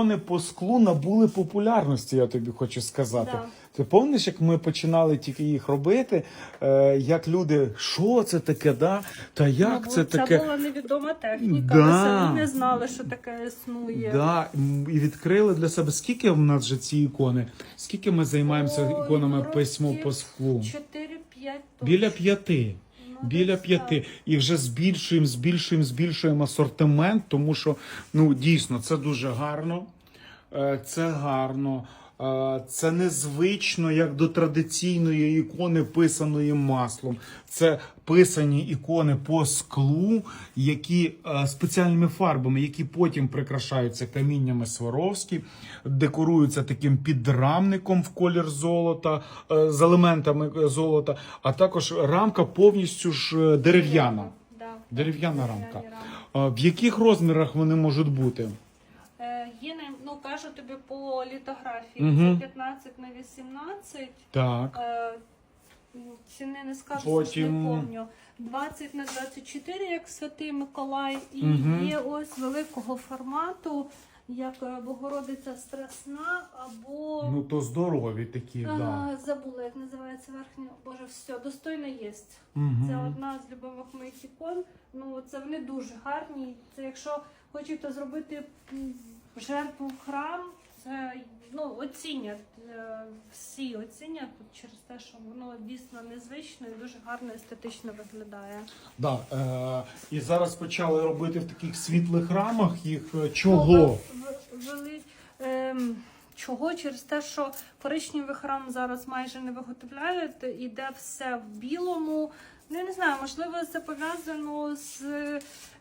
Ікони по склу набули популярності, я тобі хочу сказати. Да. Ти пам'ятаєш, як ми починали тільки їх робити, е, як люди, що це таке, да? Та як Ну, це таке? була невідома техніка, Да. ми самі не знали, що таке існує. Да, і відкрили для себе. Скільки в нас вже ці ікони? Скільки ми займаємося Ой, іконами письмо по склу? 4-5 Біля п'яти. Біля п'яти. І вже збільшуємо, збільшуємо, збільшуємо асортимент, тому що ну дійсно це дуже гарно. Е, Це гарно. Це незвично як до традиційної ікони, писаної маслом. Це писані ікони по склу, які спеціальними фарбами, які потім прикрашаються каміннями Сваровські, декоруються таким підрамником в колір золота з елементами е, золота, а також рамка повністю ж е, дерев'яна. Дерев'яна рамка. В яких розмірах вони можуть бути? Є, не- ну кажу тобі по літографії, Мгм. це 15 на 18. Так. Е, ну, Ціни не скажу, Потім- не помню. 20 на 24, як Святий Миколай, і Мгм. є ось великого формату, як е, Богородиця Страсна або Ну то здорові такі, а, да. забула, як називається верхня. Боже, все, достойна єсть. Мгм. Це одна з любимих моїх ікон. Ну це вони дуже гарні. Це якщо хочете зробити м, жертву в храм, це ну оцінять е, всі оцінять через те, що воно дійсно незвично і дуже гарно естетично виглядає. Да, е, і зараз почали робити в таких світлих рамах їх. е, Чого? Ну, вели, ем, чого? Через те, що коричневий храм зараз майже не виготовляють, іде все в білому. Ну, я не знаю, можливо, це пов'язано з,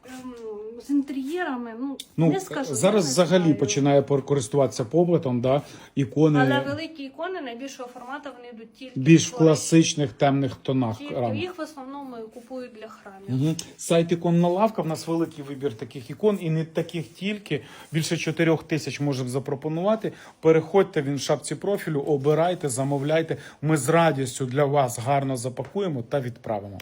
ем, з інтер'єрами. Ну, Ну не скажу. зараз я не взагалі знаю. починає користуватися попитом, да, ікони Але великі ікони найбільшого формату вони йдуть тільки більш в класичних темних тонах Тільки їх в основному купують для храмів. Угу. Сайт іконна лавка. В нас великий вибір таких ікон, і не таких тільки. Більше чотирьох тисяч можемо запропонувати. Переходьте він в шапці профілю, обирайте, замовляйте. Ми з радістю для вас гарно запакуємо та відправимо.